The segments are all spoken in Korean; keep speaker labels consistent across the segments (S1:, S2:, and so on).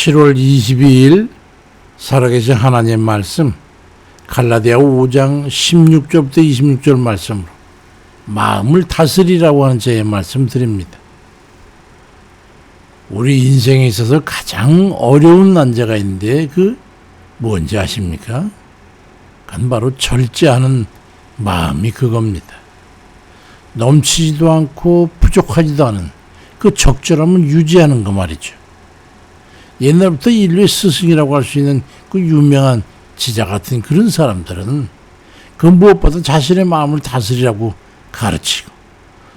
S1: 7월 22일 살아계신 하나님의 말씀 갈라디아 5장 16절부터 26절 말씀으로 마음을 다스리라고 하는 제 말씀 드립니다. 우리 인생에 있어서 가장 어려운 난제가 있는데 그 뭔지 아십니까? 그건 바로 절제하는 마음이 그겁니다. 넘치지도 않고 부족하지도 않은 그 적절함을 유지하는 거 말이죠. 옛날부터 인류의 스승이라고 할 수 있는 그 유명한 지자 같은 그런 사람들은 그 무엇보다 자신의 마음을 다스리라고 가르치고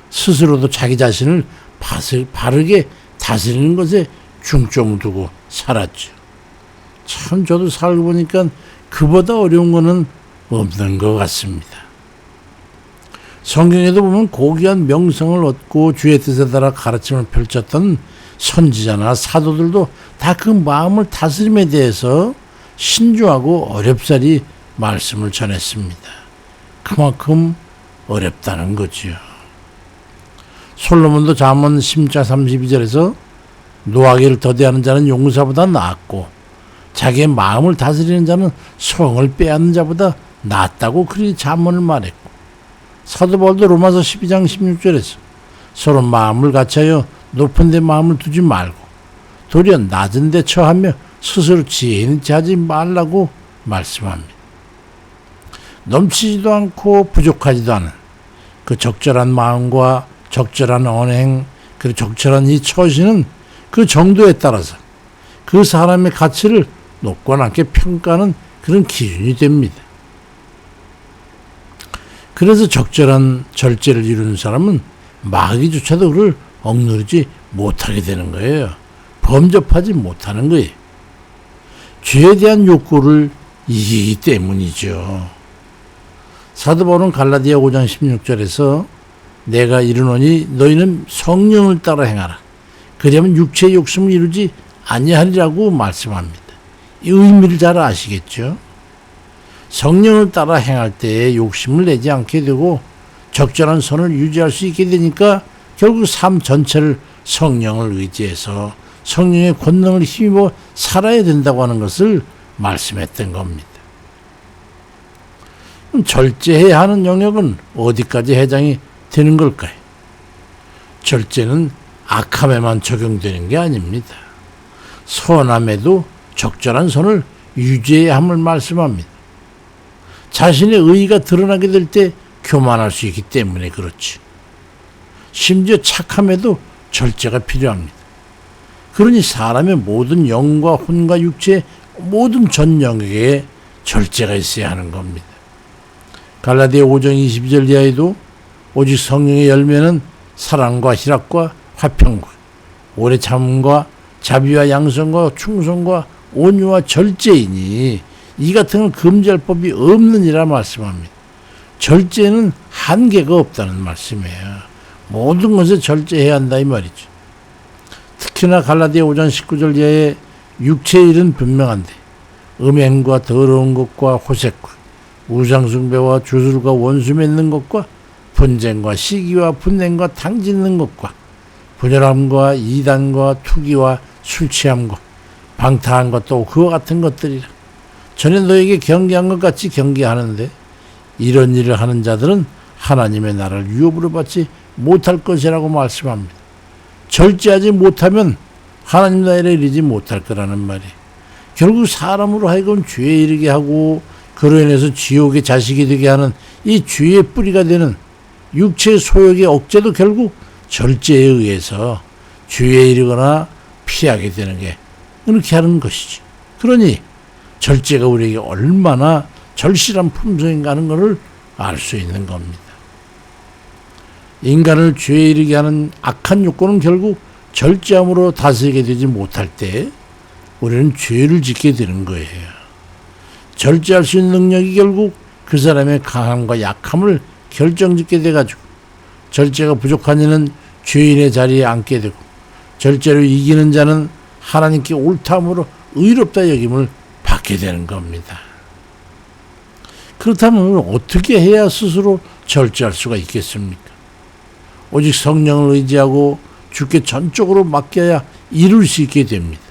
S1: 스스로도 자기 자신을 바르게 다스리는 것에 중점을 두고 살았죠. 참 저도 살고 보니까 그보다 어려운 거는 없는 것 같습니다. 성경에도 보면 고귀한 명성을 얻고 주의 뜻에 따라 가르침을 펼쳤던 선지자나 사도들도 다 그 마음을 다스림에 대해서 신중하고 어렵사리 말씀을 전했습니다. 그만큼 어렵다는 거지요. 솔로몬도 잠언 10자 32절에서 노하기를 더디하는 자는 용사보다 낫고 자기의 마음을 다스리는 자는 성을 빼앗는 자보다 낫다고 그리 잠언을 말했고 사도 바울도 로마서 12장 16절에서 서로 마음을 같이하여 높은 데 마음을 두지 말고 도리어 낮은 데 처하며 스스로 지혜 있는 하지 말라고 말씀합니다. 넘치지도 않고 부족하지도 않은 그 적절한 마음과 적절한 언행 그리고 적절한 이 처신은 그 정도에 따라서 그 사람의 가치를 높고 낮게 평가하는 그런 기준이 됩니다. 그래서 적절한 절제를 이루는 사람은 마귀조차도 그를 억누르지 못하게 되는 거예요. 범접하지 못하는 거예요. 죄에 대한 욕구를 이기기 때문이죠. 사도 바울은 갈라디아 5장 16절에서 내가 이르노니 너희는 성령을 따라 행하라. 그러면 육체의 욕심을 이루지 아니하리라고 말씀합니다. 이 의미를 잘 아시겠죠? 성령을 따라 행할 때에 욕심을 내지 않게 되고 적절한 선을 유지할 수 있게 되니까 결국 삶 전체를 성령을 의지해서 성령의 권능을 힘입어 살아야 된다고 하는 것을 말씀했던 겁니다. 절제해야 하는 영역은 어디까지 해당이 되는 걸까요? 절제는 악함에만 적용되는 게 아닙니다. 선함에도 적절한 선을 유지해야 함을 말씀합니다. 자신의 의의가 드러나게 될 때 교만할 수 있기 때문에 그렇지. 심지어 착함에도 절제가 필요합니다. 그러니 사람의 모든 영과 혼과 육체 모든 전 영역에 절제가 있어야 하는 겁니다. 갈라디아 5장 22절 이하에도 오직 성령의 열매는 사랑과 희락과 화평과 오래 참음과 자비와 양성과 충성과 온유와 절제이니 이 같은 건 금지할 법이 없느니라 말씀합니다. 절제는 한계가 없다는 말씀이에요. 모든 것에 절제해야 한다 이 말이죠. 특히나 갈라디아 5장 19절 이하에 육체의 일은 분명한데 음행과 더러운 것과 호색과 우상숭배와 주술과 원수 맺는 것과 분쟁과 시기와 분냉과 당짓는 것과 분열함과 이단과 투기와 술 취함과 방탕한 것도 그와 같은 것들이라 전에 너에게 경계한 것 같이 경계하는데 이런 일을 하는 자들은 하나님의 나라를 유업으로 받지 못할 것이라고 말씀합니다. 절제하지 못하면 하나님 나라에 이르지 못할 거라는 말이 결국 사람으로 하여금 죄에 이르게 하고 그로 인해서 지옥의 자식이 되게 하는 이 죄의 뿌리가 되는 육체의 소욕의 억제도 결국 절제에 의해서 죄에 이르거나 피하게 되는 게 그렇게 하는 것이지. 그러니 절제가 우리에게 얼마나 절실한 품성인가 하는 것을 알 수 있는 겁니다. 인간을 죄에 이르게 하는 악한 욕구는 결국 절제함으로 다스리게 되지 못할 때 우리는 죄를 짓게 되는 거예요. 절제할 수 있는 능력이 결국 그 사람의 강함과 약함을 결정짓게 돼가지고 절제가 부족한 이는 죄인의 자리에 앉게 되고 절제를 이기는 자는 하나님께 옳다함으로 의롭다 여김을 받게 되는 겁니다. 그렇다면 어떻게 해야 스스로 절제할 수가 있겠습니까? 오직 성령을 의지하고 주께 전적으로 맡겨야 이룰 수 있게 됩니다.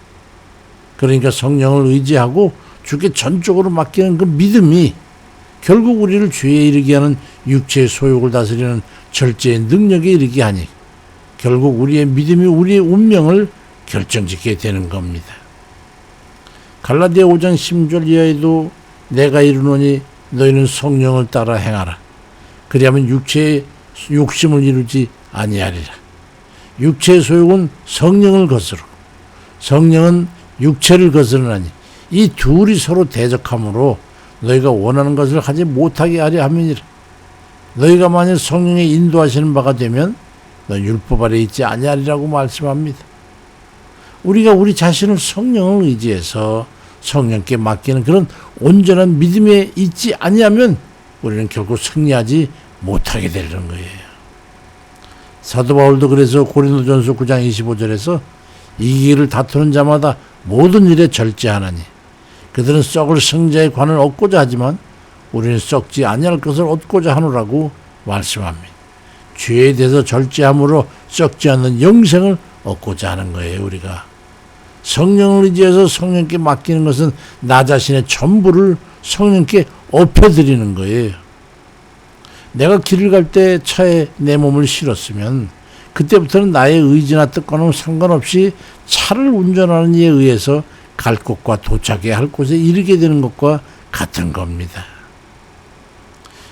S1: 그러니까 성령을 의지하고 주께 전적으로 맡기는 그 믿음이 결국 우리를 죄에 이르게 하는 육체의 소욕을 다스리는 절제의 능력에 이르게 하니 결국 우리의 믿음이 우리의 운명을 결정짓게 되는 겁니다. 갈라디아 5장 10절 이하에도 내가 이르노니 너희는 성령을 따라 행하라. 그리하면 육체의 욕심을 이루지 아니하리라. 육체의 소욕은 성령을 거스르 성령은 육체를 거스르나니 이 둘이 서로 대적하므로 너희가 원하는 것을 하지 못하게 하려 함이니라. 너희가 만일 성령의 인도하시는 바가 되면 너 율법 아래 있지 아니하리라고 말씀합니다. 우리가 우리 자신을 성령을 의지해서 성령께 맡기는 그런 온전한 믿음에 있지 아니하면 우리는 결국 승리하지 못하게 되는 거예요. 사도 바울도 그래서 고린도전서 9장 25절에서 이기를 다투는 자마다 모든 일에 절제하나니 그들은 썩을 성자의 관을 얻고자 하지만 우리는 썩지 아니할 것을 얻고자 하노라고 말씀합니다. 죄에 대해서 절제함으로 썩지 않는 영생을 얻고자 하는 거예요, 우리가. 성령을 의지해서 성령께 맡기는 것은 나 자신의 전부를 성령께 엎혀드리는 거예요. 내가 길을 갈 때 차에 내 몸을 실었으면 그때부터는 나의 의지나 뜻과는 상관없이 차를 운전하는 이에 의해서 갈 곳과 도착해야 할 곳에 이르게 되는 것과 같은 겁니다.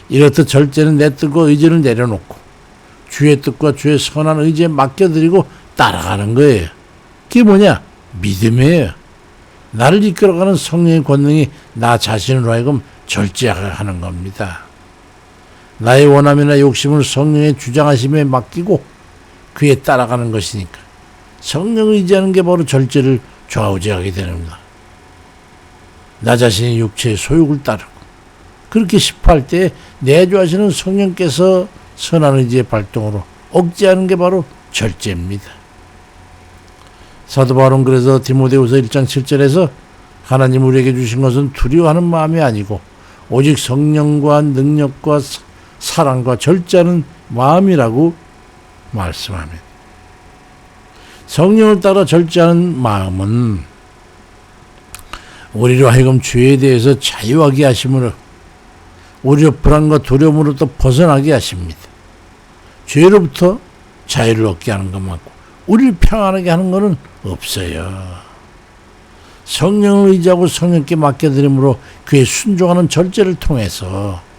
S1: 이렇듯 절제는 내 뜻과 의지를 내려놓고 주의 뜻과 주의 선한 의지에 맡겨드리고 따라가는 거예요. 그게 뭐냐? 믿음이에요. 나를 이끌어가는 성령의 권능이 나 자신으로 하여금 절제하는 겁니다. 나의 원함이나 욕심을 성령의 주장하심에 맡기고 그에 따라가는 것이니까 성령을 의지하는 게 바로 절제를 좌우지하게 되는구나. 나 자신의 육체의 소욕을 따르고 그렇게 싶어할 때 내주하시는 성령께서 선한 의지의 발동으로 억제하는 게 바로 절제입니다. 사도 바울은 그래서 디모데후서 1장 7절에서 하나님 우리에게 주신 것은 두려워하는 마음이 아니고 오직 성령과 능력과 사랑과 절제하는 마음이라고 말씀합니다. 성령을 따라 절제하는 마음은 우리로 하여금 죄에 대해서 자유하게 하심으로 우리의 불안과 두려움으로부터 벗어나게 하십니다. 죄로부터 자유를 얻게 하는 것만고 우리를 평안하게 하는 것은 없어요. 성령을 의지하고 성령께 맡겨드림으로 그의 순종하는 절제를 통해서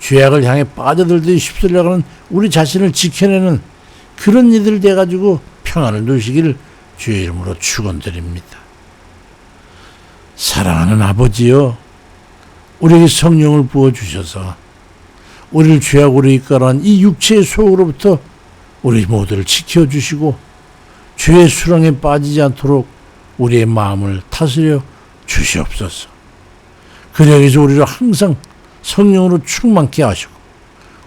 S1: 죄악을 향해 빠져들듯이 휩쓸려가는 우리 자신을 지켜내는 그런 이들 돼가지고 평안을 누시기를 주의 이름으로 축원드립니다. 사랑하는 아버지여, 우리에게 성령을 부어 주셔서 우리를 죄악으로 이끌어간 이 육체의 속으로부터 우리 모두를 지켜 주시고 죄의 수렁에 빠지지 않도록 우리의 마음을 다스려 주시옵소서. 그러기서 우리를 항상 성령으로 충만케 하시고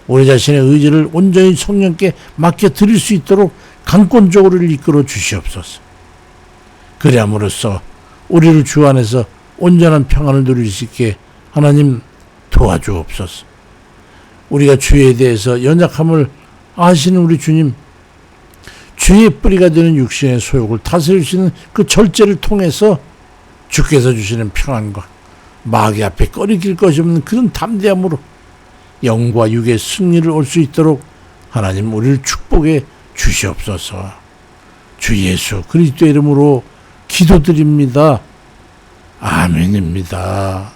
S1: 우리 자신의 의지를 온전히 성령께 맡겨 드릴 수 있도록 강권적으로 이끌어 주시옵소서. 그리함으로써 우리를 주 안에서 온전한 평안을 누릴 수 있게 하나님 도와주옵소서. 우리가 주에 대해서 연약함을 아시는 우리 주님, 주의 뿌리가 되는 육신의 소욕을 있는 그 절제를 통해서 주께서 주시는 평안과 마귀 앞에 꺼리길 것이 없는 그런 담대함으로 영과 육의 승리를 올 수 있도록 하나님 우리를 축복해 주시옵소서. 주 예수 그리스도 이름으로 기도드립니다. 아멘입니다.